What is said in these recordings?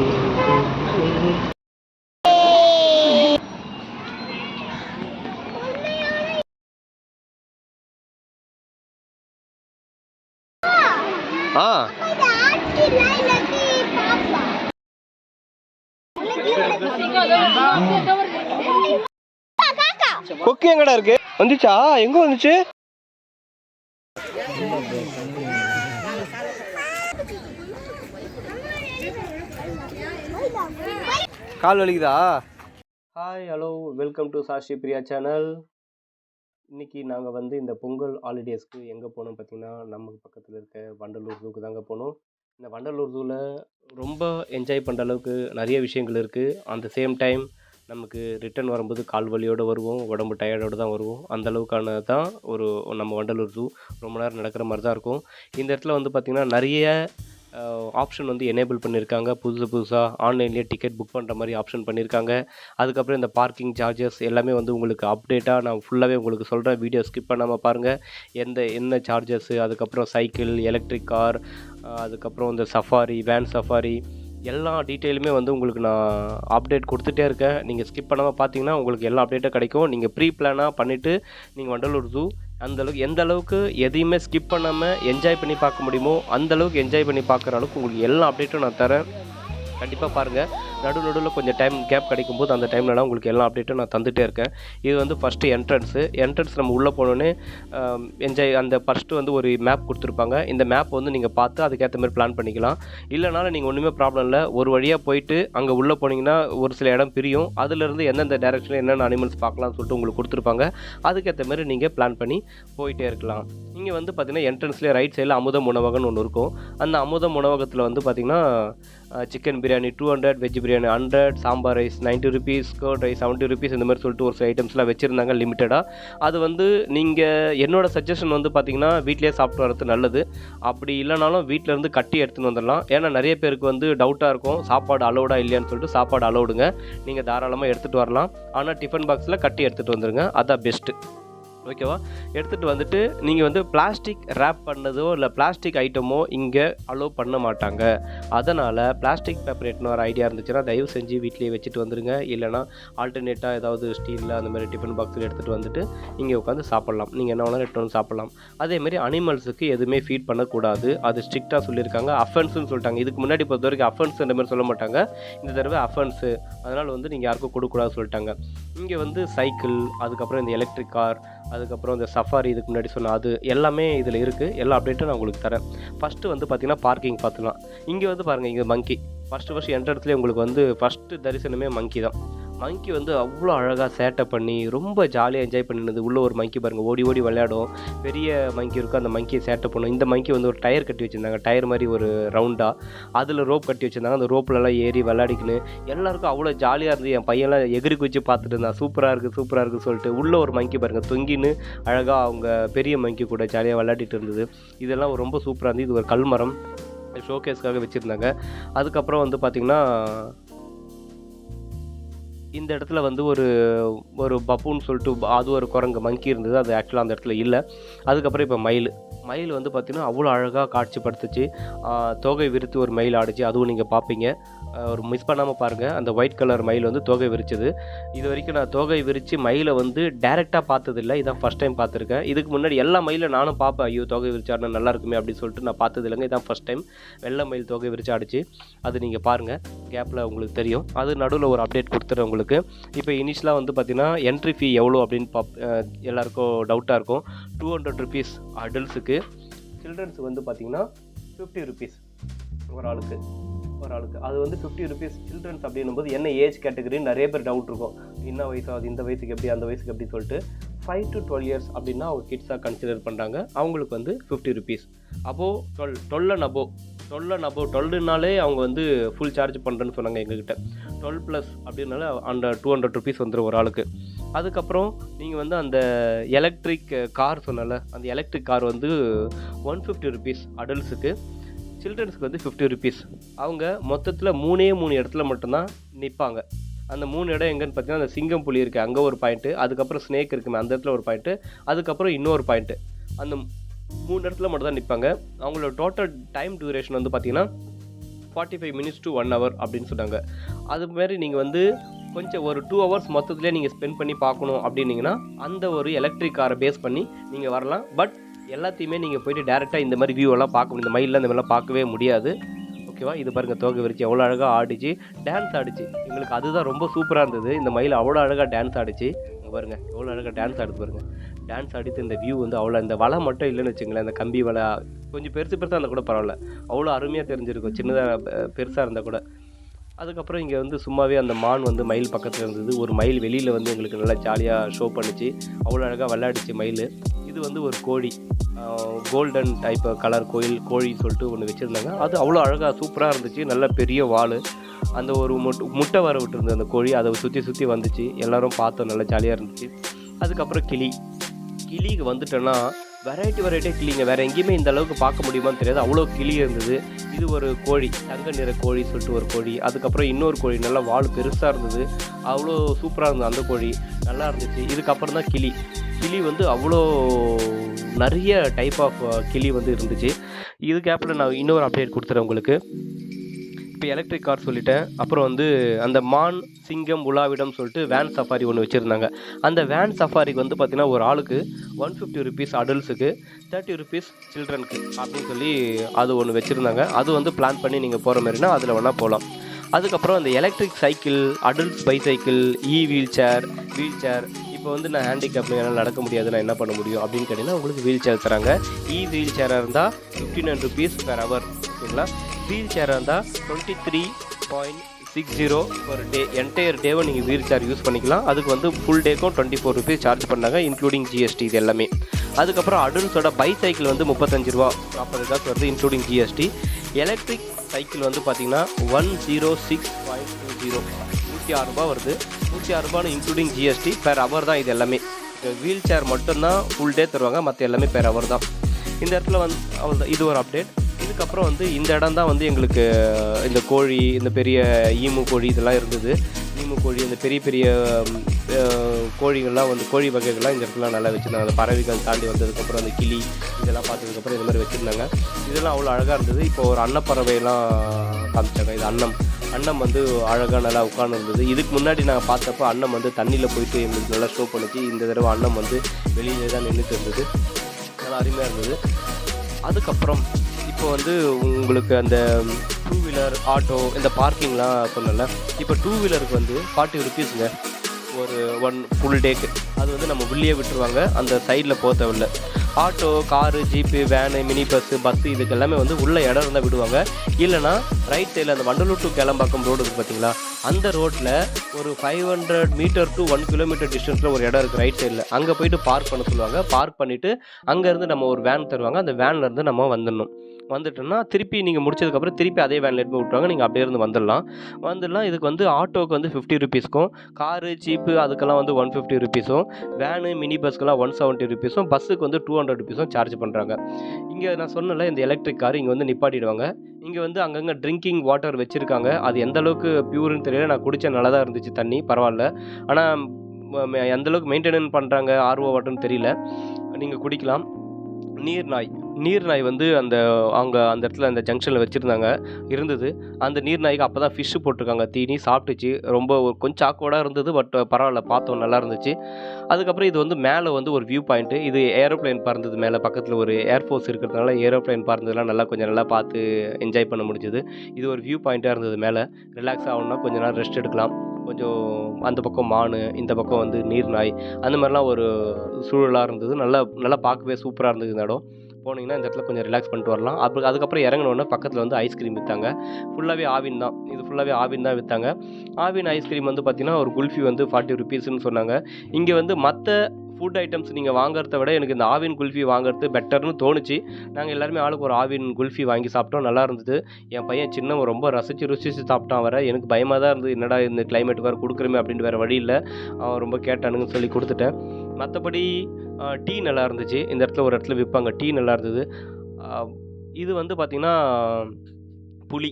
ஆ. கொக்கு எங்கடா இருக்கு? வந்துச்சா? எங்க வந்துச்சு? கால் வலிக்குதா? Hi hello welcome to Sashi Priya channel இன்னைக்கு நாங்கள் வந்து இந்த பொங்கல் ஹாலிடேஸ்க்கு எங்கே போனோம் பார்த்தீங்கன்னா நமக்கு பக்கத்தில் இருக்க வண்டலூர் ஜூக்கு தாங்க போனோம். இந்த வண்டலூர் ஜூவில் ரொம்ப என்ஜாய் பண்ணுற அளவுக்கு நிறைய விஷயங்கள் இருக்குது அந்த சேம் டைம் நமக்கு ரிட்டர்ன் வரும்போது கால் வலியோடு வருவோம் உடம்பு டயர்டோடு தான் வருவோம். அந்தளவுக்கான தான் ஒரு நம்ம வண்டலூர் ஜூ ரொம்ப நேரம் நடக்கிற மாதிரி தான் இருக்கும். இந்த இடத்துல வந்து பார்த்திங்கன்னா நிறைய ஆப்ஷன் வந்து எனேபிள் பண்ணியிருக்காங்க புதுசு புதுசாக ஆன்லைன்லேயே டிக்கெட் புக் பண்ணுற மாதிரி ஆப்ஷன் பண்ணியிருக்காங்க அதுக்கப்புறம் இந்த பார்க்கிங் சார்ஜஸ் எல்லாமே வந்து உங்களுக்கு அப்டேட்டாக நான் ஃபுல்லாகவே உங்களுக்கு சொல்கிறேன் வீடியோ ஸ்கிப் பண்ணாமல் பாருங்கள் எந்த என்ன சார்ஜஸ்ஸு அதுக்கப்புறம் சைக்கிள் எலக்ட்ரிக் கார் அதுக்கப்புறம் இந்த சஃபாரி வேன் சஃபாரி எல்லா டீட்டெயிலுமே வந்து உங்களுக்கு நான் அப்டேட் கொடுத்துட்டே இருக்கேன். நீங்கள் ஸ்கிப் பண்ணாமல் பார்த்தீங்கன்னா உங்களுக்கு எல்லா அப்டேட்டும் கிடைக்கும். நீங்கள் ப்ரீ பிளானாக பண்ணிவிட்டு நீங்கள் வண்டலூர் ஜூ அந்த அளவுக்கு எந்த அளவுக்கு எதையுமே ஸ்கிப் பண்ணாமல் என்ஜாய் பண்ணி பார்க்க முடியுமோ அந்த அளவுக்கு என்ஜாய் பண்ணி பார்க்குற அளவுக்கு உங்களுக்கு எல்லா அப்டேட்டும் நான் தரேன். கண்டிப்பாக பாருங்கள் நடு நடுவில் கொஞ்சம் டைம் கேப் கிடைக்கும்போது அந்த டைம்லலாம் உங்களுக்கு எல்லா அப்டேட்டும் நான் தந்துகிட்டே இருக்கேன். இது வந்து ஃபஸ்ட்டு என்ட்ரன்ஸு என்ட்ரன்ஸ் நம்ம உள்ளே போனோன்னே என்ஜாய் அந்த ஃபஸ்ட்டு வந்து ஒரு மேப் கொடுத்துருப்பாங்க. இந்த மேப் வந்து நீங்கள் பார்த்து அதுக்கேற்ற மாதிரி பிளான் பண்ணிக்கலாம். இல்லைனாலும் நீங்கள் ஒன்றுமே ப்ராப்ளம் இல்லை. ஒரு வழியாக போயிட்டு அங்கே உள்ளே போனீங்கன்னா ஒரு சில இடம் பிரியும். அதுலேருந்து எந்தெந்த டேரெக்ஷனில் என்னென்ன அனிமல்ஸ் பார்க்கலாம்னு சொல்லிட்டு உங்களுக்கு கொடுத்துருப்பாங்க. அதுக்கேற்ற மாதிரி நீங்கள் பிளான் பண்ணி போயிட்டே இருக்கலாம். இங்கே வந்து பார்த்திங்கன்னா என்ட்ரன்ஸ்லேயே ரைட் சைடில் அமுதம் உணவகம்னு ஒன்று இருக்கும். அந்த அமுதம் உணவகத்தில் வந்து பார்த்திங்கன்னா chicken biryani two hundred veg biryani hundred sambar rice ninety rupees curd rice seventy rupees இந்த மாதிரி சொல்லிட்டு ஒரு சில ஐட்டம்ஸ்லாம் வச்சுருந்தாங்க லிமிட்டடாக அது வந்து நீங்கள் என்னோடய சஜஷன் வந்து பார்த்தீங்கன்னா வீட்டிலேயே சாப்பிட்டு வரது நல்லது. அப்படி இல்லைனாலும் வீட்டிலேருந்து கட்டி எடுத்துன்னு வந்துடலாம். ஏன்னா நிறைய பேருக்கு வந்து டவுட்டாக இருக்கும். சாப்பாடு அலோடா இல்லையான்னு சொல்லிட்டு சாப்பாடு அலோடுங்க நீங்கள் தாராளமாக எடுத்துகிட்டு வரலாம். ஆனால் டிஃபன் பாக்ஸில் கட்டி எடுத்துகிட்டு வந்துடுங்க அதான் பெஸ்ட்டு ஓகேவா? எடுத்துகிட்டு வந்துட்டு நீங்கள் வந்து பிளாஸ்டிக் ரேப் பண்ணதோ இல்லை பிளாஸ்டிக் ஐட்டமோ இங்கே அலோவ் பண்ண மாட்டாங்க. அதனால் பிளாஸ்டிக் பேப்பர் எட்டின ஒரு ஐடியா இருந்துச்சுன்னா தயவு செஞ்சு வீட்லேயே வச்சுட்டு வந்துடுங்க இல்லைனா ஆல்டர்னேட்டாக ஏதாவது ஸ்டீலில் அந்த மாதிரி டிஃபன் பாக்ஸில் எடுத்துகிட்டு வந்துட்டு இங்கே உட்காந்து சாப்பிட்லாம். நீங்கள் என்ன வேணாலும் எடுத்து வந்து சாப்பிட்லாம். அதேமாரி அனிமல்ஸுக்கு எதுவுமே ஃபீட் பண்ணக்கூடாது. அது ஸ்ட்ரிக்டாக சொல்லியிருக்காங்க. அஃபென்ஸ்னு சொல்லிட்டாங்க. இதுக்கு முன்னாடி பொறுத்த வரைக்கும் அஃபென்ஸ் இந்த மாதிரி சொல்ல மாட்டாங்க. இந்த தடவை அஃபென்ஸு அதனால் வந்து நீங்கள் யாருக்கும் கொடுக்கக்கூடாதுன்னு சொல்லிட்டாங்க. இங்கே வந்து சைக்கிள் அதுக்கப்புறம் இந்த எலக்ட்ரிக் கார் அதுக்கப்புறம் இந்த சஃபாரி இதுக்கு முன்னாடி சொன்ன அது எல்லாமே இதில் இருக்குது எல்லா அப்டேட்டும் நான் உங்களுக்கு தரேன். ஃபஸ்ட்டு வந்து பார்த்தீங்கன்னா பார்க்கிங் பார்த்துக்கலாம். இங்கே வந்து பாருங்கள் இங்கே மங்கி ஃபஸ்ட்டு ஃபஸ்ட்டு என்ட்ரன்ஸ்லேயே உங்களுக்கு வந்து ஃபஸ்ட்டு தரிசனமே மங்கி தான். மங்கி வந்து அவ்வளோ அழகாக சேட்டை பண்ணி ரொம்ப ஜாலியாக என்ஜாய் பண்ணிருந்தது உள்ளே ஒரு மங்கி பாருங்கள் ஓடி ஓடி விளையாடும். பெரிய மங்கி இருக்கும் அந்த மங்கியை சேட்டை பண்ணும். இந்த மங்கி வந்து ஒரு டயர் கட்டி வச்சுருந்தாங்க. டயர் மாதிரி ஒரு ரவுண்டாக அதில் ரோப் கட்டி வச்சுருந்தாங்க. அந்த ரோப்லலாம் ஏறி விளையாடிக்கின்னு எல்லாருக்கும் அவ்வளோ ஜாலியாக இருந்து என் பையன்லாம் எகிரி குச்சி பார்த்துட்டு இருந்தான். சூப்பராக இருக்குது சூப்பராக இருக்குது சொல்லிட்டு உள்ளே ஒரு மங்கி பாருங்கள் தொங்கின்னு அழகாக அவங்க பெரிய மங்கி கூட ஜாலியாக விளையாடிட்டு இருந்தது. இதெல்லாம் ரொம்ப சூப்பராக இருந்தது. இது ஒரு கல்மரம். ஷோகேஸ்க்காக வச்சுருந்தாங்க. அதுக்கப்புறம் வந்து பார்த்திங்கன்னா இந்த இடத்துல வந்து ஒரு ஒரு பப்புன்னு சொல்லிட்டு அது ஒரு குரங்கு மங்கி இருந்தது. அது ஆக்சுவலாக அந்த இடத்துல இல்லை. அதுக்கப்புறம் இப்போ மயில். மயில் வந்து பார்த்திங்கன்னா அவ்வளோ அழகாக காட்சிப்படுத்துச்சு. தோகை விரித்து ஒரு மயில் ஆடிச்சு. அதுவும் நீங்கள் பார்ப்பீங்க ஒரு மிஸ் பண்ணாமல் பாருங்கள் அந்த ஒயிட் கலர் மயில் வந்து தோகை விரிச்சது. இது வரைக்கும் நான் தோகை விரித்து மயிலை வந்து டேரெக்டாக பார்த்ததில்ல. இதான் ஃபஸ்ட் டைம் பார்த்துருக்கேன். இதுக்கு முன்னாடி எல்லா மயிலும் நானும் பார்ப்பேன். ஐயோ தோகை விரிச்சாடினா நல்லா இருக்குமே அப்படின்னு சொல்லிட்டு நான் பார்த்தது இல்லைங்க இதான் ஃபஸ்ட் டைம் வெள்ளை மயில் தோகை விரிச்சு அடிச்சு அது நீங்கள் பாருங்கள் கேப்பில் உங்களுக்கு தெரியும். அது நடுவில் ஒரு அப்டேட் கொடுத்துறேன் உங்களுக்கு. இப்போ இனிஷியலாக வந்து பார்த்தீங்கன்னா என்ட்ரி ஃபீ எவ்வளோ அப்படின்னு பாப் எல்லாருக்கும் டவுட்டாக இருக்கும். டூ ஹண்ட்ரட் ருபீஸ் அடல்ட்ஸுக்கு சில்ட்ரன்ஸுக்கு வந்து பார்த்தீங்கன்னா ஃபிஃப்டி ருபீஸ் ஒரு ஆளுக்கு ஒரு ஆளுக்கு. அது வந்து ஃபிஃப்டி ருபீஸ் சில்ட்ரன்ஸ் அப்படின்னும்போது என்ன ஏஜ் கேட்டகரின்னு நிறைய பேர் டவுட் இருக்கும். என்ன வயசாகுது அது இந்த வயசுக்கு எப்படி அந்த வயசுக்கு எப்படி சொல்லிட்டு ஃபைவ் டு டுவெல் இயர்ஸ் அப்படின்னா அவங்க கிட்ஸாக கன்சிடர் பண்ணுறாங்க அவங்களுக்கு வந்து ஃபிஃப்டி ருபீஸ் அப்போது twelve twelve and above twelve and above டுவெல்னாலே அவங்க வந்து ஃபுல் சார்ஜ் பண்ணுறேன்னு சொன்னாங்க எங்ககிட்ட. டுவெல் ப்ளஸ் அப்படின்னால அந்த டூ ஹண்ட்ரட் ருபீஸ் வந்துடும் ஒரு ஆளுக்கு. அதுக்கப்புறம் நீங்கள் வந்து அந்த எலக்ட்ரிக் கார் சொன்னல அந்த எலக்ட்ரிக் கார் வந்து ஒன் ஃபிஃப்டி ருபீஸ் அடல்ட்ஸுக்கு சில்ட்ரன்ஸுக்கு வந்து ஃபிஃப்டி ருபீஸ் அவங்க மொத்தத்தில் மூணே மூணு இடத்துல மட்டும்தான் நிற்பாங்க அந்த மூணு இடம் எங்கன்னு பார்த்தீங்கன்னா அந்த சிங்கம் புலி இருக்குது அங்கே ஒரு பாயிண்ட்டு அதுக்கப்புறம் ஸ்னேக் இருக்குமே அந்த இடத்துல ஒரு பாயிண்ட்டு அதுக்கப்புறம் இன்னொரு பாயிண்ட்டு அந்த மூணு இடத்துல மட்டும் தான் நிற்பாங்க அவங்களோட டோட்டல் டைம் டியூரேஷன் வந்து பார்த்திங்கன்னா forty five minutes to one hour அப்படின்னு சொன்னாங்க அது மாதிரி நீங்கள் வந்து கொஞ்சம் ஒரு டூ ஹவர்ஸ் மொத்தத்துலேயே நீங்கள் ஸ்பெண்ட் பண்ணி பார்க்கணும் அப்படின்னீங்கன்னா அந்த ஒரு எலக்ட்ரிக் காரை பேஸ் பண்ணி நீங்கள் வரலாம். பட் எல்லாத்தையுமே நீங்கள் போயிட்டு டேரெக்டாக இந்த மாதிரி வியூ எல்லாம் பார்க்க முடியும். இந்த மயிலில் இந்த மாதிரிலாம் பார்க்கவே முடியாது. ஓகேவா இது பாருங்கள் தோகை விரிச்சு எவ்வளோ அழகாக ஆடிச்சு. டான்ஸ் ஆடிச்சு. எங்களுக்கு அதுதான் ரொம்ப சூப்பராக இருந்தது. இந்த மயில் அவ்வளோ அழகாக டான்ஸ் ஆடிச்சு. இங்கே பாருங்கள் எவ்வளோ அழகாக டான்ஸ் ஆடுது பாருங்கள் டான்ஸ் ஆடித்து இந்த வியூ வந்து அவ்வளோ இந்த வலை மட்டும் இல்லைன்னு வச்சுங்களேன் இந்த கம்பி வலை கொஞ்சம் பெருசு பெருசாக இருந்தால் கூட பரவாயில்ல. அவ்வளோ அருமையாக தெரிஞ்சிருக்கும். சின்னதாக பெருசாக இருந்தால் கூட. அதுக்கப்புறம் இங்கே வந்து சும்மாவே அந்த மான் வந்து மயில் பக்கத்தில் இருந்தது. ஒரு மயில் வெளியில் வந்து எங்களுக்கு நல்லா ஜாலியாக ஷோ பண்ணுச்சு. அவ்வளோ அழகாக விளையாடிச்சு மயில் இது வந்து ஒரு கோழி கோல்டன் டைப் கலர் கோயில் கோழி சொல்லிட்டு ஒன்று வச்சுருந்தாங்க. அது அவ்வளோ அழகாக சூப்பராக இருந்துச்சு. நல்ல பெரிய வால். அந்த ஒரு முட்டு முட்டை வர விட்டுருந்தது அந்த கோழி. அதை சுற்றி சுற்றி வந்துச்சு. எல்லோரும் பார்த்தோம். நல்லா ஜாலியாக இருந்துச்சு. அதுக்கப்புறம் கிளி. கிளிக்கு வந்துட்டோன்னா வெரைட்டி வெரைட்டியாக கிளிங்க. வேறு எங்கேயுமே இந்த அளவுக்கு பார்க்க முடியுமான்னு தெரியாது. அவ்வளோ கிளி இருந்தது. இது ஒரு கோழி. தங்க நிற கோழி சொல்லிட்டு ஒரு கோழி. அதுக்கப்புறம் இன்னொரு கோழி. நல்லா வால் பெருசாக இருந்தது. அவ்வளோ சூப்பராக இருந்தது அந்த கோழி. நல்லா இருந்துச்சு. இதுக்கப்புறம் தான் கிளி. கிளி வந்து அவ்வளோ நிறைய டைப் ஆஃப் கிளி வந்து இருந்துச்சு. இது கேப்பில் நான் இன்னொரு அப்டேட் கொடுத்துறேன் உங்களுக்கு. இப்போ எலக்ட்ரிக் கார் சொல்லிட்டேன். அப்புறம் வந்து அந்த மான் சிங்கம் உலாவிடம் சொல்லிட்டு வேன் சஃபாரி ஒன்று வச்சுருந்தாங்க. அந்த வேன் சஃபாரிக்கு வந்து பார்த்திங்கன்னா ஒரு ஆளுக்கு ஒன் ஃபிஃப்டி ருபீஸ் அடல்ட்ஸுக்கு தேர்ட்டி ருபீஸ் சில்ட்ரனுக்கு அப்படின்னு சொல்லி அது ஒன்று வச்சுருந்தாங்க. அது வந்து பிளான் பண்ணி நீங்கள் போகிற மாதிரினா அதில் வேணால் போகலாம் அதுக்கப்புறம் அந்த electric cycle adults bicycle E wheelchair wheelchair இப்போ வந்து நான் ஹேண்டிகேப்ல என்னால் நடக்க முடியாது நான் என்ன பண்ண முடியும் அப்படின்னு கேட்டிங்கன்னா உங்களுக்கு வீல் சேர் தராங்க. இ வீல் சேராக இருந்தால் fifty nine rupees per hour ஓகேங்களா வீல் சேராக இருந்தால் twenty three point six zero ஒரு டே என்டையர் டேவை நீங்கள் வீல் சேர் யூஸ் பண்ணிக்கலாம். அதுக்கு வந்து ஃபுல் டேக்கும் டுவெண்ட்டி ஃபோர் ருபீஸ் சார்ஜ் பண்ணாங்க இன்க்ளூடிங் ஜிஎஸ்டி இது எல்லாமே. அதுக்கப்புறம் அடல்ட்ஸோட பைசைக்கிள் வந்து முப்பத்தஞ்சு ரூபா நாற்பது காசு வருது இன்க்ளூடிங் ஜிஎஸ்டி எலக்ட்ரிக் சைக்கிள் வந்து பார்த்தீங்கன்னா one zero six point two zero நூற்றி ஆறு ரூபா வருது. நூற்றி ஆறு ரூபான்னு இன்க்ளூடிங் ஜிஎஸ்டி பெர் அவர் தான் இது எல்லாமே. வீல் சேர் மட்டும்தான் ஃபுல் டே தருவாங்க மற்ற எல்லாமே பெர் அவர் தான். இந்த இடத்துல வந்து அவ்வளோதான் இது ஒரு அப்டேட் இதுக்கப்புறம் வந்து இந்த இடம் தான் வந்து எங்களுக்கு இந்த கோழி இந்த பெரிய ஈமு கோழி இதெல்லாம் இருந்தது. ஈமு கோழி இந்த பெரிய பெரிய கோழிகள்லாம் வந்து கோழி வகைகள்லாம் இந்த இடத்துல நல்லா வச்சுருந்தாங்க. அந்த பறவைகள் தாண்டி வந்ததுக்கப்புறம் அந்த கிளி இதெல்லாம் பார்த்ததுக்கப்புறம் இந்த மாதிரி வச்சுருந்தாங்க. இதெல்லாம் அவ்வளோ அழகாக இருந்தது. இப்போ ஒரு அன்னப்பறவையெல்லாம் காமிச்சாங்க. இது அன்னம். அன்னம் வந்து அழகாக நல்லா உட்காந்துருந்தது இதுக்கு முன்னாடி நாங்கள் பார்த்தப்போ அன்னம் வந்து தண்ணியில் போயிட்டு எங்களுக்கு நல்லா ஷோ பண்ணிச்சு இந்த தடவை அன்னம் வந்து வெளியிலே தான் நின்றுட்டு இருந்தது. நல்லா அருமையாக இருந்தது. அதுக்கப்புறம் இப்போ வந்து உங்களுக்கு அந்த டூ வீலர் ஆட்டோ இந்த பார்க்கிங்லாம் சொன்னல இப்போ டூ வீலருக்கு வந்து ஃபார்ட்டி ருபீஸுங்க ஒரு ஒன் ஃபுல் டேக்கு அது வந்து நம்ம உள்ளே விட்டுருவாங்க. அந்த சைடில் போக தேவையில்ல. Auto car jeep van mini bus bus இதுக்கு எல்லாமே வந்து உள்ள இடம் இருந்தால் விடுவாங்க. இல்லைனா ரைட் சைடில் அந்த வண்டலூர் டு கேளம்பாக்கம் ரோடு இருக்குது பார்த்தீங்களா அந்த ரோட்டில் ஒரு five hundred metre to one kilometre டிஸ்டன்ஸில் ஒரு இடம் இருக்குது ரைட் சைடில் அங்கே போயிட்டு பார்க் பண்ண சொல்லுவாங்க. பார்க் பண்ணிவிட்டு அங்கேருந்து நம்ம ஒரு வேன் தருவாங்க. அந்த வேன்லேருந்து நம்ம வந்துடணும். வந்துட்டோம்னா திருப்பி நீங்கள் முடிச்சதுக்கப்புறம் திருப்பி அதே வேனில் எடுத்து போய் விட்ருவாங்க நீங்கள் அப்படியே இருந்து வந்துடலாம். வந்துடலாம். இதுக்கு வந்து ஆட்டோவுக்கு வந்து ஃபிஃப்டி ருபீஸ்க்கும் காரு ஜீப்பு அதுக்கெல்லாம் வந்து ஒன் ஃபிஃப்டி ருபீஸும் வேனு மினி பஸ்க்கெல்லாம் ஒன் செவன்ட்டி ருபீஸும் பஸ்ஸுக்கு வந்து டூ ஹண்ட்ரட் ருபீஸும் சார்ஜ் பண்ணுறாங்க இங்கே நான் சொன்னல இந்த எலக்ட்ரிக் கார் இங்கே வந்து நிப்பாட்டிடுவாங்க. இங்கே வந்து அங்கங்கே ட்ரிங்கிங் வாட்டர் வச்சுருக்காங்க. அது எந்த அளவுக்கு பியூர்னு தெரியல. நான் குடித்த நல்லா தான் இருந்துச்சு தண்ணி பரவாயில்ல. ஆனால் எந்த அளவுக்கு மெயின்டெனன் பண்ணுறாங்க ஆர்ஓ வாட்டர்னு தெரியல. நீங்கள் குடிக்கலாம். நீர் நாய். நீர் நாய் வந்து அந்த அங்கே அந்த இடத்துல அந்த ஜங்ஷனில் வச்சுருந்தாங்க இருந்தது. அந்த நீர் நாய்க்கு அப்போ தான் ஃபிஷ்ஷு போட்டிருக்காங்க. தீனி சாப்பிட்டுச்சு. ரொம்ப ஒரு கொஞ்சம் சாக்கோடாக இருந்தது பட் பரவாயில்ல பார்த்தோம் நல்லா இருந்துச்சு. அதுக்கப்புறம் இது வந்து மேலே வந்து ஒரு வியூ பாயிண்ட்டு இது ஏரோப்ளேன் பறந்தது மேலே. பக்கத்தில் ஒரு ஏர்ஃபோர்ஸ் இருக்கிறதுனால ஏரோப்ளேன் பறந்ததுலாம் நல்லா கொஞ்சம் நல்லா பார்த்து என்ஜாய் பண்ண முடிஞ்சுது. இது ஒரு வியூ பாயிண்ட்டாக இருந்தது மேலே. ரிலாக்ஸ் ஆகணும்னா கொஞ்ச நேரம் ரெஸ்ட் எடுக்கலாம். கொஞ்சம் அந்த பக்கம் மான் இந்த பக்கம் வந்து நீர் நாய். அந்த மாதிரிலாம் ஒரு சூழலாக இருந்தது. நல்லா நல்லா பார்க்கவே சூப்பராக இருந்தது இந்த இடம். போனீங்கன்னா இந்த இடத்துல கொஞ்சம் ரிலாக்ஸ் பண்ணிட்டு வரலாம். அப்புறம் அதுக்கப்புறம் இறங்கினோடனே பக்கத்தில் வந்து ஐஸ்கிரீம் விற்றாங்க ஃபுல்லாகவே ஆவின் தான். இது ஃபுல்லாகவே ஆவின் தான் விற்றாங்க ஆவின் ஐஸ்கிரீம் வந்து பார்த்திங்கன்னா ஒரு குல்ஃபி வந்து ஃபார்ட்டி ருபீஸ்னு சொன்னாங்க. இங்கே வந்து மற்ற ஃபுட் ஐட்டம்ஸ் நீங்கள் வாங்குறத விட எனக்கு இந்த ஆவின் குல்ஃபி வாங்குறது பெட்டர்னு தோணுச்சு. நாங்கள் எல்லாருமே ஆளுக்கு ஒரு ஆவின் குல்ஃபி வாங்கி சாப்பிட்டோம். நல்லா இருந்தது. என் பையன் சின்னவன் ரொம்ப ரசித்து ருசிச்சு சாப்பிட்டான் வர எனக்கு பயமாக தான் இருந்தது. என்னடா இந்த கிளைமேட் வேறு கொடுக்குறமே அப்படின்ட்டு வேறு வழி இல்லை. அவன் ரொம்ப கேட்டானுங்கன்னு சொல்லி கொடுத்துட்டேன். மற்றபடி டீ நல்லா இருந்துச்சு இந்த இடத்துல ஒரு இடத்துல விற்பாங்க டீ நல்லா இருந்தது இது வந்து பார்த்திங்கன்னா புளி.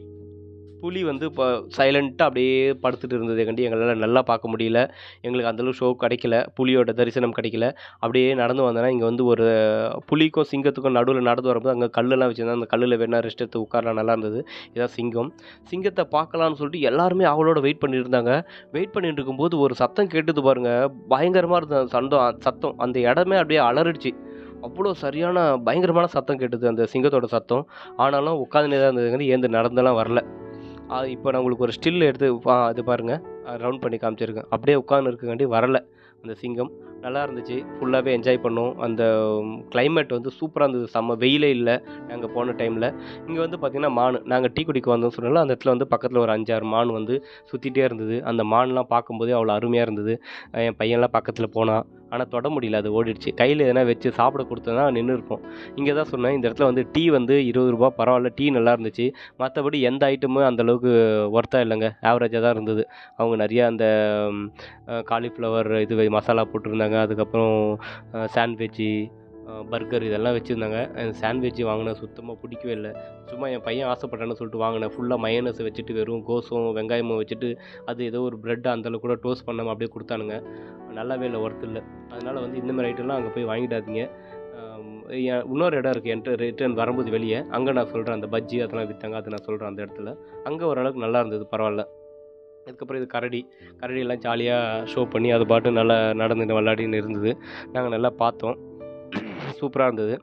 புலி வந்து இப்போ சைலண்ட்டாக அப்படியே படுத்துட்டு இருந்ததை கண்டி எங்களால் நல்லா பார்க்க முடியல. எங்களுக்கு அந்தளவு ஷோ கிடைக்கல. புலியோட தரிசனம் கிடைக்கல. அப்படியே நடந்து வந்தேன்னா இங்கே வந்து ஒரு புலிக்கும் சிங்கத்துக்கும் நடுவில் நடந்து வரும்போது அங்கே கல்லெல்லாம் வச்சுருந்தாங்க. அந்த கல்லில் வேணா ரெஸ்ட் எடுத்து உட்காரலாம் நல்லா இருந்தது. இதான் சிங்கம். சிங்கத்தை பார்க்கலான்னு சொல்லிட்டு எல்லாருமே அவளோட வெயிட் பண்ணியிருந்தாங்க. வெயிட் பண்ணிட்டு இருக்கும்போது ஒரு சத்தம் கேட்டது பாருங்கள் பயங்கரமாக இருந்த சந்தம் சத்தம். அந்த இடமே அப்படியே அலறிடுச்சு. அவ்வளோ சரியான பயங்கரமான சத்தம் கேட்டது அந்த சிங்கத்தோட சத்தம். ஆனாலும் உட்காந்துனே தான் இருந்தது ஏந்து நடந்தெல்லாம் வரல. இப்போ நான் உங்களுக்கு ஒரு ஸ்டில் எடுத்து அது இது பாருங்கள் ரவுண்ட் பண்ணி காமிச்சிருக்கேன். அப்படியே உட்காந்து வரலை வரல அந்த சிங்கம். நல்லா இருந்துச்சு ஃபுல்லாகவே என்ஜாய் பண்ணோம். அந்த கிளைமேட் வந்து சூப்பராக இருந்தது. செம்ம வெயிலே இல்லை நாங்கள் போன டைமில் இங்கே வந்து பார்த்திங்கன்னா மான். நாங்கள் டீ குடிக்க வந்தோம் சொன்னால அந்த இடத்துல வந்து பக்கத்தில் ஒரு அஞ்சாறு மான் வந்து சுற்றிட்டே இருந்தது. அந்த மான்லாம் பார்க்கும்போதே அவ்வளோ அருமையாக இருந்தது. என் பையன்லாம் பக்கத்தில் போனான் ஆனால் தொட முடியல அது ஓடிடுச்சு. கையில் எதனா வச்சு சாப்பிட கொடுத்தா நின்று இருக்கும் இங்கே தான் சொன்னேன் இந்த இடத்துல வந்து டீ வந்து இருபது ரூபா பரவாயில்ல டீ நல்லா இருந்துச்சு. மற்றபடி எந்த ஐட்டமும் அந்தளவுக்கு ஒர்த்தாக இல்லைங்க. ஆவரேஜாக தான் இருந்தது. அவங்க நிறையா அந்த காலிஃப்ளவர் இது மசாலா போட்டிருந்தாங்க. அதுக்கப்புறம் சாண்ட்விட்ஜி பர்கர் இதெல்லாம் வச்சுருந்தாங்க. சாண்ட்விட்ச் வாங்கினேன் சுத்தமாக பிடிக்கவே இல்லை. சும்மா என் பையன் ஆசைப்பட்டான்னு சொல்லிட்டு வாங்கினேன். ஃபுல்லாக மயனஸ் வச்சுட்டு வெறும் கோசும் வெங்காயமும் வச்சுட்டு அது ஏதோ ஒரு ப்ரெட் அந்தளவு கூட டோஸ்ட் பண்ணாமல் அப்படியே கொடுத்தானுங்க. நல்லாவே இல்லை ஒர்த் இல்லை. அதனால் வந்து இந்தமாதிரி ஐட்டம்லாம் அங்கே போய் வாங்கிடாதீங்க. இன்னொரு இடம் இருக்குது என்கிட்ட ரிட்டர்ன் வரும்போது வெளியே. அங்கே நான் சொல்கிறேன் அந்த பஜ்ஜி அதெல்லாம் விற்றாங்க அதை நான் சொல்கிறேன் அந்த இடத்துல. அங்கே ஓரளவுக்கு நல்லா இருந்தது பரவாயில்ல. அதுக்கப்புறம் இது கரடி. கரடியெல்லாம் ஜாலியாக ஷோ பண்ணி அது பாட்டு நல்லா நடந்துட்டு விளையாடின்னு இருந்தது. நாங்கள் நல்லா பார்த்தோம். சூப்பராக இருந்தது.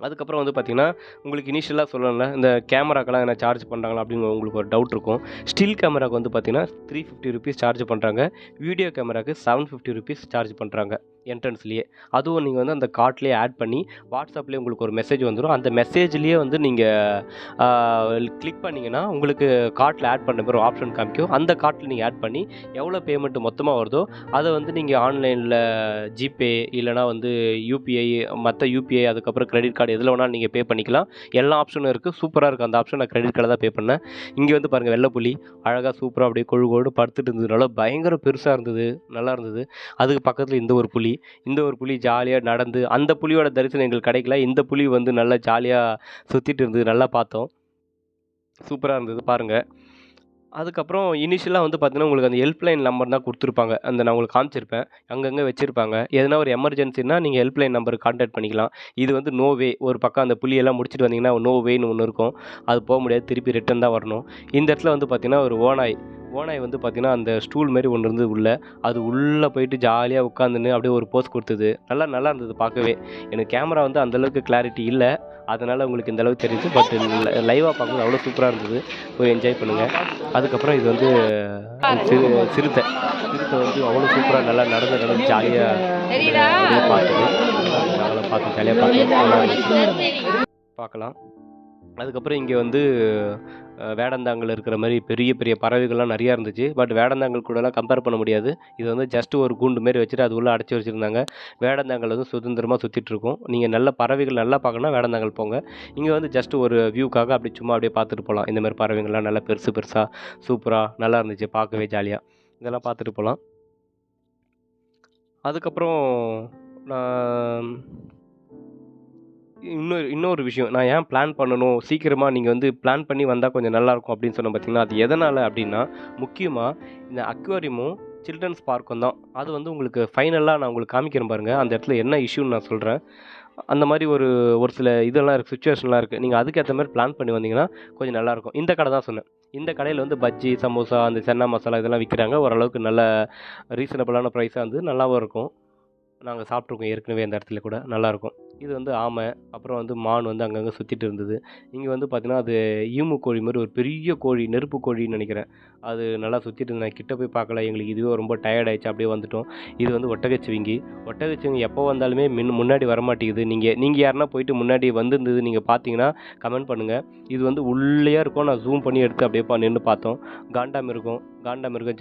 அதுக்கப்புறம் வந்து பார்த்திங்கன்னா உங்களுக்கு இனிஷியலாக சொல்லணும்ல இந்த கேமராக்கெல்லாம் என்ன சார்ஜ் பண்ணுறாங்களா அப்படின்னு உங்களுக்கு ஒரு டவுட் இருக்கும். ஸ்டில் கேமராக்கு வந்து பார்த்திங்கன்னா த்ரீ ஃபிஃப்டி ருபீஸ் சார்ஜ் பண்ணுறாங்க வீடியோ கேமராக்கு செவன் ஃபிஃப்டி ருபீஸ் சார்ஜ் பண்ணுறாங்க என்ட்ரன்ஸ்லேயே அதுவும் நீங்கள் வந்து அந்த கார்ட்லேயே ஆட் பண்ணி வாட்ஸ்அப்லேயே உங்களுக்கு ஒரு மெசேஜ் வந்துடும் அந்த மெசேஜ்லேயே வந்து நீங்கள் கிளிக் பண்ணிங்கன்னா உங்களுக்கு கார்ட்டில் ஆட் பண்ண மாதிரி ஆப்ஷன் காமிக்கும். அந்த கார்ட்டில் நீங்கள் ஆட் பண்ணி எவ்வளோ பேமெண்ட் மொத்தமாக வருதோ அதை வந்து நீங்கள் ஆன்லைனில் ஜிபே இல்லைனா வந்து யூபிஐ மற்ற யூபிஐ அதுக்கப்புறம் கிரெடிட் கார்டு எதில் வேணாலும் நீங்கள் பே பண்ணிக்கலாம். எல்லா ஆப்ஷனும் இருக்குது சூப்பராக இருக்குது அந்த ஆப்ஷன் நான் கிரெடிட் கார்டு தான் பே பண்ணேன். இங்கே வந்து பாருங்கள் வெள்ளைப்புலி அழகாக சூப்பராக அப்படியே கொழு கொழு படுத்துட்டு இருந்ததுனால பயங்கர பெருசாக இருந்தது. நல்லா இருந்தது. அதுக்கு பக்கத்தில் இந்த ஒரு புலி இந்த ஒரு புலி ஜாலியாக நடந்து அந்த புலியோட தரிசனம் எங்களுக்கு கிடைக்கல. இந்த புலி வந்து நல்லா ஜாலியாக சுற்றிட்டு இருந்தது நல்லா பார்த்தோம். சூப்பராக இருந்தது பாருங்கள் அதுக்கப்புறம் இனிஷியலாக வந்து பார்த்தீங்கன்னா உங்களுக்கு அந்த ஹெல்ப்லைன் நம்பர் தான் கொடுத்துருப்பாங்க. அந்த நான் உங்களுக்கு காமிச்சிருப்பேன். அங்கங்கே வச்சுருப்பாங்க. எதனா ஒரு எமர்ஜென்சினா நீங்கள் ஹெல்ப்லைன் நம்பருக்கு கான்டாக்ட் பண்ணிக்கலாம். இது வந்து நோ வே ஒரு பக்கம் அந்த புள்ளியெல்லாம் முடிச்சுட்டு வந்தீங்கன்னா நோ வேன்னு ஒன்று இருக்கும். அது போக முடியாது. திருப்பி ரிட்டன் தான் வரணும். இந்த இடத்துல வந்து பார்த்திங்கன்னா ஒரு ஓனாய் ஓனாய் வந்து பார்த்தீங்கன்னா அந்த ஸ்டூல் மாதிரி ஒன்று இருந்தது உள்ளே. அது உள்ளே போயிட்டு ஜாலியாக உட்காந்துன்னு அப்படியே ஒரு போஸ் கொடுத்தது. நல்லா நல்லா இருந்தது பார்க்கவே. எனக்கு கேமரா வந்து அந்தளவுக்கு கிளாரிட்டி இல்லை. அதனால் உங்களுக்கு இந்த அளவுக்கு தெரியுது பட் லைவாக பார்க்கும்போது அவ்வளோ சூப்பராக இருந்தது. போய் என்ஜாய் பண்ணுங்கள் அதுக்கப்புறம் இது வந்து சிறு சிறுத்தை. சிறுத்தை வந்து அவ்வளோ சூப்பராக நல்லா நடந்து நடந்து ஜாலியாக ஜாலியாக பார்த்தோம் பார்க்கலாம். அதுக்கப்புறம் இங்கே வந்து வேடந்தாங்கல் இருக்கிற மாதிரி பெரிய பெரிய பறவைகள்லாம் நிறையா இருந்துச்சு. பட் வேடந்தாங்கல் கூடலாம் கம்பேர் பண்ண முடியாது. இது வந்து ஜஸ்ட் ஒரு கூண்டு மாரி வச்சுட்டு அது உள்ளே அடைச்சி வச்சுருந்தாங்க. வேடந்தாங்கல் வந்து சுதந்திரமாக சுற்றிட்டுருக்கும் நீங்கள் நல்ல பறவைகள் நல்லா பார்க்கணுன்னா வேடந்தாங்கல் போங்க. இங்கே வந்து ஜஸ்ட் ஒரு வியூக்காக அப்படி சும்மா அப்படியே பார்த்துட்டு போகலாம் இந்த மாதிரி பறவைகள்லாம் நல்லா பெருசு பெருசாக சூப்பராக நல்லா இருந்துச்சு. பார்க்கவே ஜாலியாக இதெல்லாம் பார்த்துட்டு போகலாம் அதுக்கப்புறம் நான் இன்னொரு இன்னொரு விஷயம். நான் ஏன் பிளான் பண்ணணும்? சீக்கிரமாக நீங்கள் வந்து பிளான் பண்ணி வந்தால் கொஞ்சம் நல்லாயிருக்கும் அப்படின்னு சொன்ன பார்த்தீங்கன்னா அது எதனால் அப்படின்னா முக்கியமாக இந்த அக்வாரியமும் சில்ட்ரன்ஸ் பார்க்கும் தான். அது வந்து உங்களுக்கு ஃபைனலாக நான் உங்களுக்கு காமிக்கிறேன் பாருங்கள் அந்த இடத்துல என்ன இஷ்யூன்னு நான் சொல்கிறேன் அந்த மாதிரி ஒரு ஒரு சில இதெல்லாம் இருக்குது சுச்சுவேஷன்லாம் இருக்குது நீங்கள் அதுக்கேற்ற மாதிரி பிளான் பண்ணி வந்தீங்கன்னா கொஞ்சம் நல்லாயிருக்கும். இந்த கடை தான் சொன்னேன். இந்த கடையில் வந்து பஜ்ஜி சமோசா அந்த சென்னா மசாலா இதெல்லாம் விற்கிறாங்க ஓரளவுக்கு நல்ல ரீசனபிளான ப்ரைஸாக இருந்து நல்லாவும் இருக்கும். நாங்கள் சாப்பிட்ருக்கோம் ஏற்கனவே அந்த இடத்துல கூட. நல்லாயிருக்கும். இது வந்து ஆமை அப்புறம் வந்து மான் வந்து அங்கங்கே சுற்றிட்டு இருந்தது. இங்கே வந்து பார்த்தீங்கன்னா அது ஈமு கோழி மாதிரி ஒரு பெரிய கோழி நெருப்பு கோழின்னு நினைக்கிறேன். அது நல்லா சுற்றிட்டு இருந்தேன் கிட்ட போய் பார்க்கல. எங்களுக்கு இதுவே ரொம்ப டயர்ட் ஆயிடுச்சு. அப்படியே வந்துட்டோம். இது வந்து ஒட்டகச்சிவிங்கி. ஒட்டகச்சிவிங்கி எப்போ வந்தாலுமே மின் முன்னாடி வரமாட்டேங்குது. நீங்கள் நீங்கள் யாருன்னா போயிட்டு முன்னாடி வந்திருந்தது நீங்கள் பார்த்தீங்கன்னா கமெண்ட் பண்ணுங்கள் இது வந்து உள்ளேயே இருக்கும். நான் ஜூம் பண்ணி எடுத்து அப்படியே பா நின்று பார்த்தோம். காண்டாம் இருக்கும்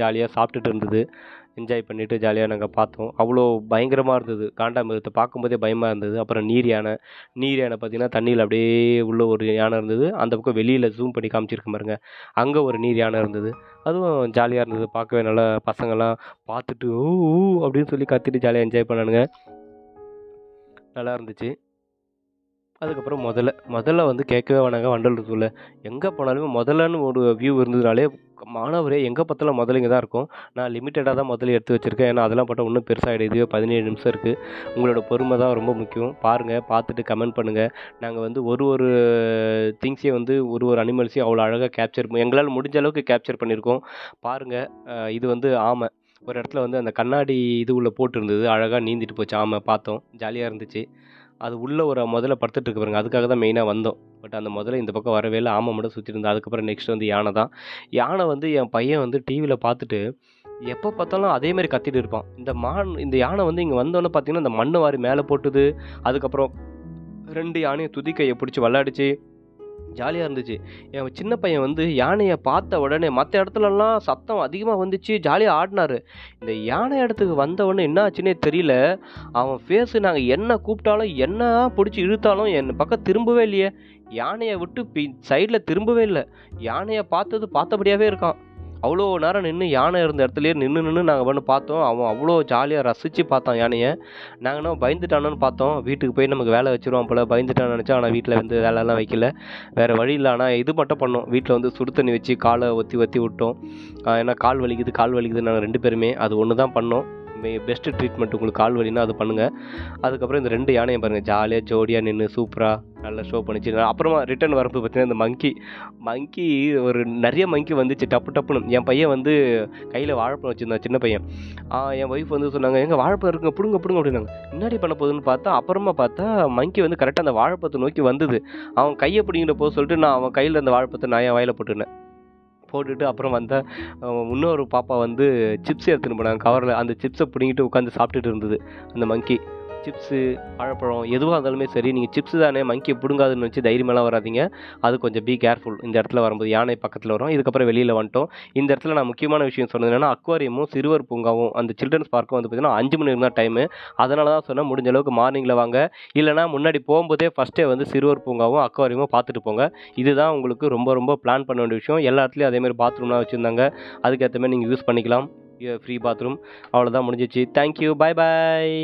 ஜாலியாக சாப்பிட்டுட்டு இருந்தது. என்ஜாய் பண்ணிவிட்டு ஜாலியாக நாங்கள் பார்த்தோம். அவ்வளோ பயங்கரமாக இருந்தது. காண்டாமிருகத்தை பார்க்கும்போதே பயமாக இருந்தது. அப்புறம் நீர் யானை நீர் யானை பார்த்தீங்கன்னா தண்ணியில் அப்படியே உள்ள ஒரு யானை இருந்தது. அந்த பக்கம் வெளியில் ஜூம் பண்ணி காமிச்சிருக்க பாருங்க. அங்கே ஒரு நீர் யானை இருந்தது. அதுவும் ஜாலியாக இருந்தது. பார்க்கவே நல்லா பசங்கள்லாம் பார்த்துட்டு ஊ அப்படின்னு சொல்லி கத்திட்டு ஜாலியாக என்ஜாய் பண்ணானுங்க. நல்லா இருந்துச்சு. அதுக்கப்புறம் முதல்ல முதல்ல வந்து கேட்கவே வேணாங்க வண்டலூர் ஜூவில் எங்கே போனாலுமே முதல்லன்னு ஒரு வியூ இருந்ததுனாலே மாணவரே எங்கே பார்த்தாலும் முதலைங்க தான் இருக்கும். நான் லிமிட்டடாக தான் முதல்ல எடுத்து வச்சுருக்கேன். ஏன்னா அதெல்லாம் பார்த்தா இன்னும் பெருசாகிடும். இதுவே பதினேழு நிமிஷம் இருக்குது உங்களோட பொறுமை தான் ரொம்ப முக்கியம். பாருங்கள் பார்த்துட்டு கமெண்ட் பண்ணுங்கள் நாங்கள் வந்து ஒரு ஒரு திங்ஸையும் வந்து ஒரு ஒரு அனிமல்ஸையும் அவ்வளோ அழகாக கேப்சர் எங்களால் முடிஞ்ச அளவுக்கு கேப்சர் பண்ணியிருக்கோம். பாருங்கள் இது வந்து ஆமை. ஒரு இடத்துல வந்து அந்த கண்ணாடி இது உள்ளே போட்டிருந்தது. அழகாக நீந்திட்டு போச்சு ஆமை. பார்த்தோம். ஜாலியாக இருந்துச்சு. அது உள்ளே ஒரு முதல்ல படுத்துட்டு இருக்கு பாருங்க. அதுக்காக தான் மெயினாக வந்தோம். பட் அந்த முதல்ல இந்த பக்கம் வரவே இல்லை. ஆமை மட்டும் சுற்றிட்டு இருந்தா அதுக்கப்புறம் நெக்ஸ்ட் வந்து யானை தான். யானை வந்து என் பையன் வந்து டிவியில் பார்த்துட்டு எப்போ பார்த்தாலும் அதே மாதிரி கத்திட்டு இருப்பான். இந்த மான் இந்த யானை வந்து இங்கே வந்தோன்னே பார்த்தீங்கன்னா இந்த மண்ணை வாரி மேலே போட்டுது. அதுக்கப்புறம் ரெண்டு யானையும் துதிக்கையை பிடிச்சி விளாடிச்சு ஜாலியாக இருந்துச்சு. என் சின்ன பையன் வந்து யானையை பார்த்த உடனே மற்ற இடத்துலலாம் சத்தம் அதிகமாக வந்துச்சு ஜாலியாக ஆடினாரு. இந்த யானை இடத்துக்கு வந்த உடனே என்ன ஆச்சுன்னே தெரியல. அவன் ஃபேஸு நாங்கள் என்ன கூப்பிட்டாலும் என்ன பிடிச்சி இழுத்தாலும் என் பக்கம் திரும்பவே இல்லையே. யானையை விட்டு பி சைடில் திரும்பவே இல்லை. யானையை பார்த்தது பார்த்தபடியாகவே இருக்கான். அவ்வளோ நேரம் நின்று யானை இருந்த இடத்துலையே நின்று நின்று நாங்கள் வந்து பார்த்தோம். அவன் அவ்வளோ ஜாலியாக ரசித்து பார்த்தான் யானையை. நாங்கள் என்ன பயந்துட்டானோன்னு பார்த்தோம். வீட்டுக்கு போய் நமக்கு வேலை வச்சுருவோம் போல். பயந்துட்டான்னு நினச்சா ஆனால் வீட்டில் வந்து வேலைலாம் வைக்கல. வேறு வழி இல்லை. ஆனால் இது மட்டும் பண்ணோம். வீட்டில் வந்து சுடு தண்ணி வச்சு காலை ஒத்தி ஒத்தி விட்டோம். ஏன்னா கால் வலிக்குது கால் வலிக்குது நாங்கள் ரெண்டு பேருமே. அது ஒன்று தான் பண்ணோம். பெஸ்ட்டு ட்ரீட்மெண்ட் உங்களுக்கு கால் வலினா அது பண்ணுங்கள் அதுக்கப்புறம் இந்த ரெண்டு யானையும் பாருங்கள் ஜாலியாக ஜோடியாக நின்று சூப்பராக நல்லா ஷோ பண்ணிச்சு. அப்புறமா ரிட்டர்ன் வரப்போ பார்த்தீங்கன்னா இந்த மங்கி மங்கி ஒரு நிறைய மங்கி வந்துச்சு. டப்பு டப்புன்னு. என் பையன் வந்து கையில் வாழைப்பழம் வச்சுருந்தான் சின்ன பையன். என் ஒய்ஃப் வந்து சொன்னாங்க எங்கள் வாழைப்பழம் இருக்குங்க பிடுங்க பிடுங்க அப்படின்னாங்க. முன்னாடி பண்ண போகுதுன்னு பார்த்தா அப்புறமா பார்த்தா மங்கி வந்து கரெக்டாக அந்த வாழைப்பழத்தை நோக்கி வந்தது. அவன் கையை பிடிங்கிட்ட போக சொல்லிட்டு நான் அவன் கையில் அந்த வாழைப்பழத்தை நான் என் வாயில் போட்டுனேன் போட்டுட்டு அப்புறம் வந்த இன்னொரு பாப்பா வந்து சிப்ஸ் எடுத்துன்னு போனாங்க. கவரில் அந்த சிப்ஸை பிடிங்கிட்டு உட்காந்து சாப்பிட்டுட்டு இருந்தது. அந்த மங்கி சிப்ஸு வாழைப்பழம் எதுவாக இருந்தாலுமே சரி நீங்கள் சிப்ஸ் தானே மங்கி பிடுங்காதுன்னு வச்சு தைரியமெல்லாம் வராதீங்க. அது கொஞ்சம் பி கேர்ஃபுல் இந்த இடத்துல வரும்போது யானை பக்கத்தில் வரும். இதுக்கப்புறம் வெளியில் வந்துட்டோம். இந்த இடத்துல நான் முக்கியமான விஷயம் சொன்னது என்னன்னா அக்வாரியமும் சிறுவர் பூங்காவும் அந்த சில்ட்ரன்ஸ் பார்க்கும் வந்து பார்த்தீங்கன்னா அஞ்சு மணி இருந்தால் டைமு அதனால தான் சொன்னேன் முடிஞ்ச அளவுக்கு மார்னிங்கில் வாங்க. இல்லைனா முன்னாடி போகும்போதே ஃபஸ்ட்டே வந்து சிறுவர் பூங்காவும் அக்வாரியமும் பார்த்துட்டு போங்க. இதுதான் உங்களுக்கு ரொம்ப ரொம்ப பிளான் பண்ண வேண்டிய விஷயம். எல்லா இடத்துலையும் அதேமாதிரி பாத்ரூம்லாம் வச்சுருந்தாங்க. அதுக்கேற்ற மாதிரி நீங்கள் யூஸ் பண்ணிக்கலாம். ஃப்ரீ பாத்ரூம் அவ்வளோதான் முடிஞ்சிச்சு. Thank you bye bye